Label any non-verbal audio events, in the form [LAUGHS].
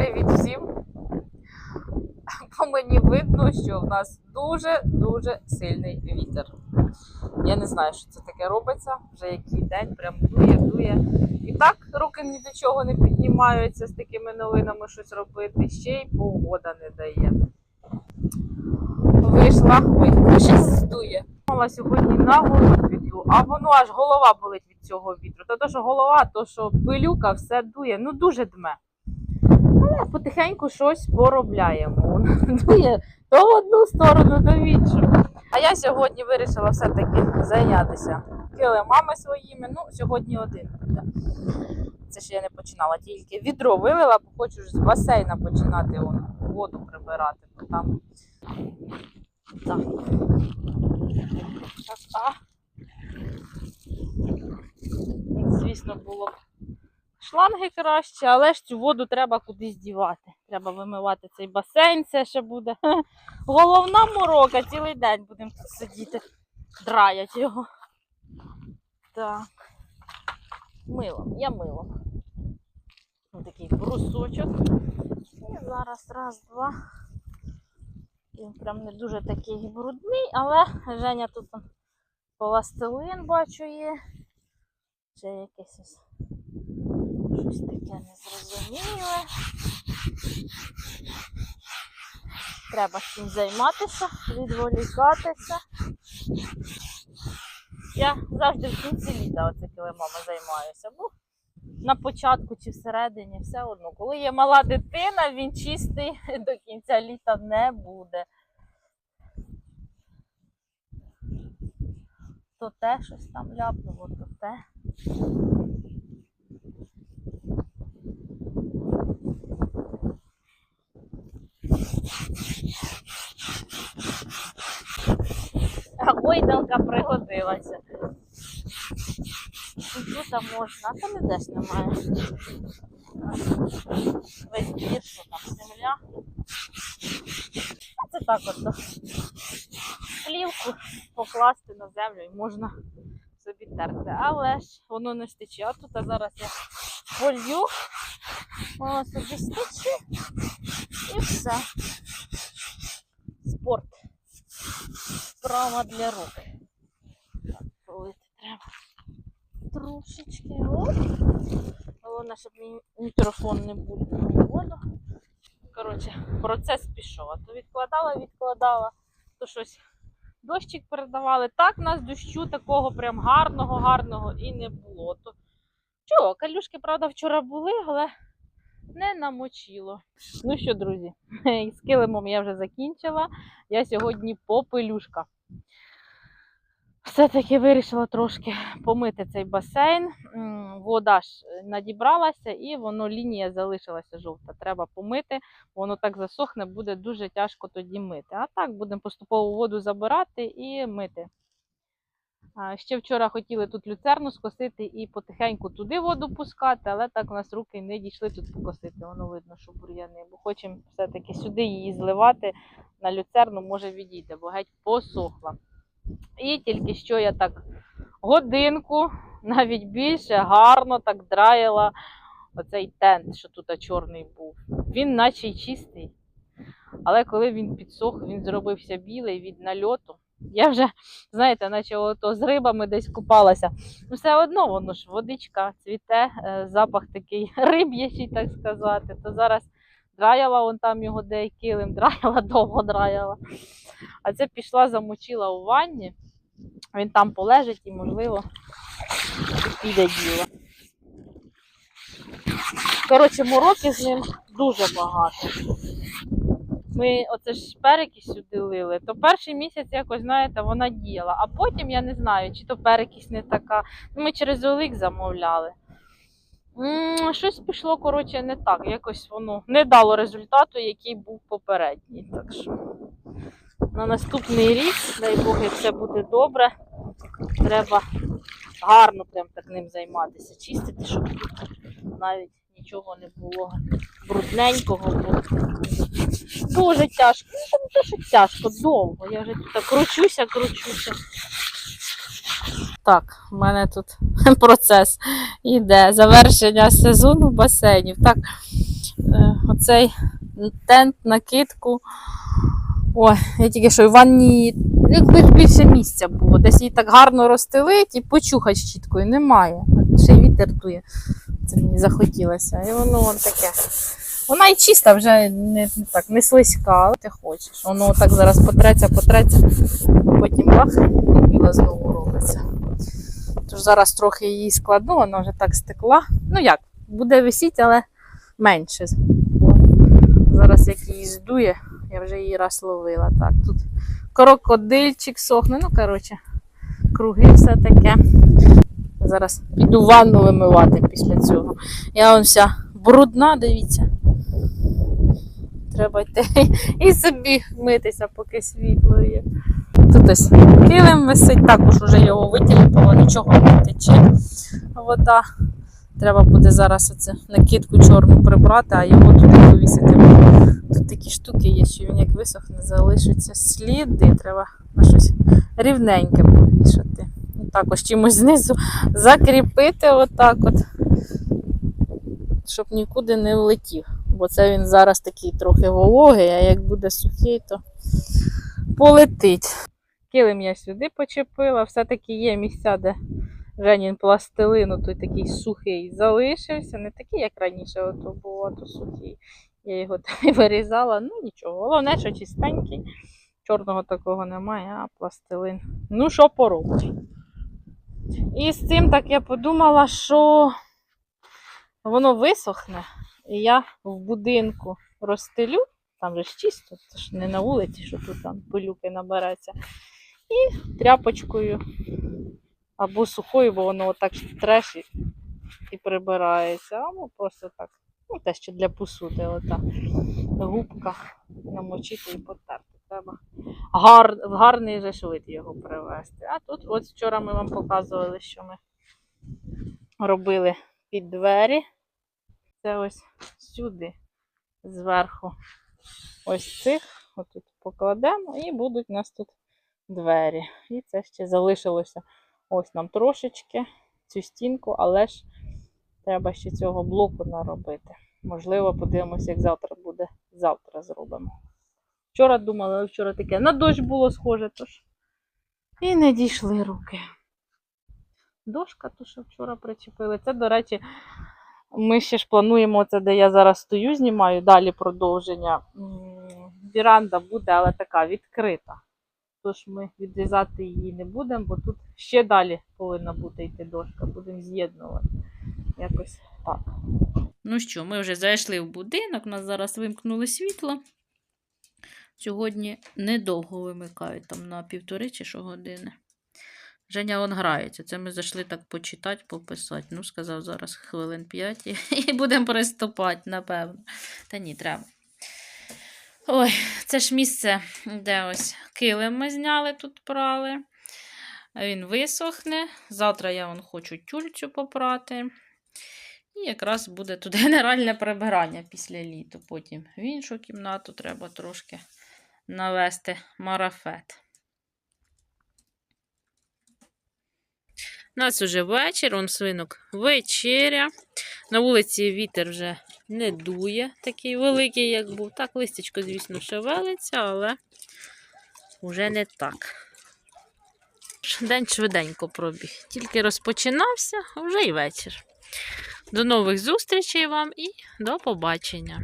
Привіт всім! [LAUGHS] По мені видно, що в нас дуже-дуже сильний вітер. Я не знаю, що це таке робиться, вже який день, прям дує, дує. І так руки ні до чого не піднімаються з такими новинами щось робити. Ще й погода не дає. Вийшла, ой, щось дує. Мала сьогодні на піду, а воно аж голова болить від цього вітру. То, то що голова, то що пилюка, все дує, ну дуже дме. Але потихеньку щось поробляємо. [LAUGHS] То в одну сторону, то в іншу. А я сьогодні вирішила все-таки зайнятися килимами своїми. Ну, сьогодні один. Це ще я не починала, тільки відро вилила, бо хочу з басейна починати он, воду прибирати. Бо там... Так. Так, а. Звісно, було б шланги краще, але ж цю воду треба кудись дівати. Треба вимивати цей басейн, це ще буде. [LAUGHS] Головна морока, цілий день будемо тут сидіти, драять його. Так. Милом, я милом. Ось такий брусочок. І зараз раз, два. Він прям не дуже такий брудний, але Женя тут он пластилин бачу є. Ще якесь ось щось таке незрозуміле. Треба цим займатися, відволікатися. Я завжди в кінці літа оце килимами займаюся. Бо на початку чи всередині все одно. Коли є мала дитина, він чистий [LAUGHS] до кінця літа не буде. То те щось там ляпнуло, то те. А гойдалка пригодилася. Тут можна, а там і десь немає. Весь двір, що там земля. А це так от. Плівку покласти на землю і можна собі терти. Але ж воно не стече. А тут а зараз я полью, воно собі стече і все. Справа для рук. Треба трошечки. Оп. Головне, щоб мій мікрофон не був воду. Коротше, процес пішов. То відкладала, відкладала, то щось дощик передавали. Так, нас дощу такого прям гарного, гарного і не було. То чого, калюшки, правда, вчора були, але не намочило. Ну що, друзі, [LAUGHS] з килимом я вже закінчила. Я сьогодні попелюшка. Все-таки вирішила трошки помити цей басейн. Вода ж надібралася і воно лінія залишилася жовта. Треба помити, воно так засохне, буде дуже тяжко тоді мити. А так будемо поступово воду забирати і мити. Ще вчора хотіли тут люцерну скосити і потихеньку туди воду пускати, але так у нас руки не дійшли тут покосити. Воно видно, що бур'яни. Бо хочемо все-таки сюди її зливати на люцерну, може відійде, бо геть посохла. І тільки що я так годинку, навіть більше, гарно так драїла оцей тент, що тут чорний був. Він наче й чистий. Але коли він підсох, він зробився білий від нальоту. Я вже, знаєте, наче ото з рибами десь купалася. Ну, все одно воно ж водичка цвіте, е, запах такий [LAUGHS] риб'ячий, так сказати. То зараз драяла вон там його де килим, [LAUGHS] драяла, довго драяла. А це пішла, замочила у ванні. Він там полежить і, можливо, піде діло. Коротше, мороки з ним дуже багато. Ми оце ж перекись сюди лили, то перший місяць якось, знаєте, вона діяла. А потім я не знаю, чи то перекись не така. Ну, Ми через Олик замовляли. Щось пішло, коротше, не так. Якось воно не дало результату, який був попередній. Так що на наступний рік, дай Бог, як все буде добре, треба гарно прям так ним займатися. Чистити, щоб навіть нічого не було брудненького. Бо дуже тяжко. Ну, там що тяжко, довго. Я вже так кручуся, кручуся. Так, в мене тут [LAUGHS] процес іде завершення сезону басейнів. Так, е, оцей тент, накидку. Ой, я тільки що в ванні, якби більше місця було. Десь її так гарно розстелить і почухать щіткою. Немає. Ще й вітер дує. Це мені захотілося. І воно вон таке. Вона і чиста, вже не, так, не слизька, але ти хочеш. Воно так зараз потреться, потреться, потім бах, і знову робиться. Тож зараз трохи її складу, вона вже так стекла. Ну як, буде висіти, але менше. Зараз як її здує, я вже її раз ловила. Так, тут крокодильчик сохне, ну коротше, круги все таке. Зараз піду ванну вимивати після цього. Я вся брудна, дивіться. Треба йти [LAUGHS] і собі митися, поки світло є. Тут ось килим висить, також вже його витіліпало, нічого не тече. Вода. Треба буде зараз оце накидку чорну прибрати, а його туди повісити. Тут такі штуки є, що він як висохне, залишаться сліди. Треба на щось рівненьке повішати. Також чимось знизу закріпити отак от, щоб нікуди не влетів. Бо це він зараз такий трохи вологий, а як буде сухий, то полетить. Килим я сюди почепила, все-таки є місця, де Женін пластилину, той такий сухий залишився. Не такий, як раніше, ото був, то сухий. Я його [LAUGHS] там і вирізала, ну нічого. Головне, що чистенький. Чорного такого немає, а пластилин. Ну, що поробиш? І з цим так я подумала, що воно висохне, і я в будинку розстелю, там же ж чисто, це ж не на вулиці, що тут там пилюки набереться. І тряпочкою або сухою, бо воно отак трешить і прибирається. Або просто так. Ну, те, що для посуди, ота губка намочити і потерти. Треба гар, в гарний же вид його привезти. А тут, от вчора ми вам показували, що ми робили під двері. Це ось сюди, зверху. Ось цих, отут покладемо, і будуть у нас тут двері. І це ще залишилося ось нам трошечки цю стінку, але ж треба ще цього блоку наробити. Можливо, подивимося, як завтра буде. Завтра зробимо. Вчора думала, вчора таке на дощ було схоже, тож. І не дійшли руки. Дошка, то що вчора причепили. Це, до речі, ми ще ж плануємо це, де я зараз стою, знімаю далі продовження. Віранда буде, але така відкрита. Тож ми відрізати її не будемо, бо тут ще далі повинна бути йти дошка. Будемо з'єднувати. Якось так. Ну що, ми вже зайшли в будинок, нас зараз вимкнули світло. Сьогодні недовго вимикають, там на півтори чи що години. Женя он грається. Це ми зайшли так почитати, пописати. Ну, сказав зараз хвилин 5 і, [LAUGHS] і будемо приступати, напевно. Та ні, треба. Ой, це ж місце, де ось килим ми зняли, тут прали. Він висохне. Завтра я вон хочу тюльцю попрати. І якраз буде тут [LAUGHS] генеральне прибирання після літу. Потім в іншу кімнату треба трошки навести марафет. У нас уже вечір, он свинок вечеря. На вулиці вітер вже не дує, такий великий, як був. Так, листячко, звісно, шевелиться, але вже не так. День швиденько пробіг. Тільки розпочинався, а вже й вечір. До нових зустрічей вам і до побачення.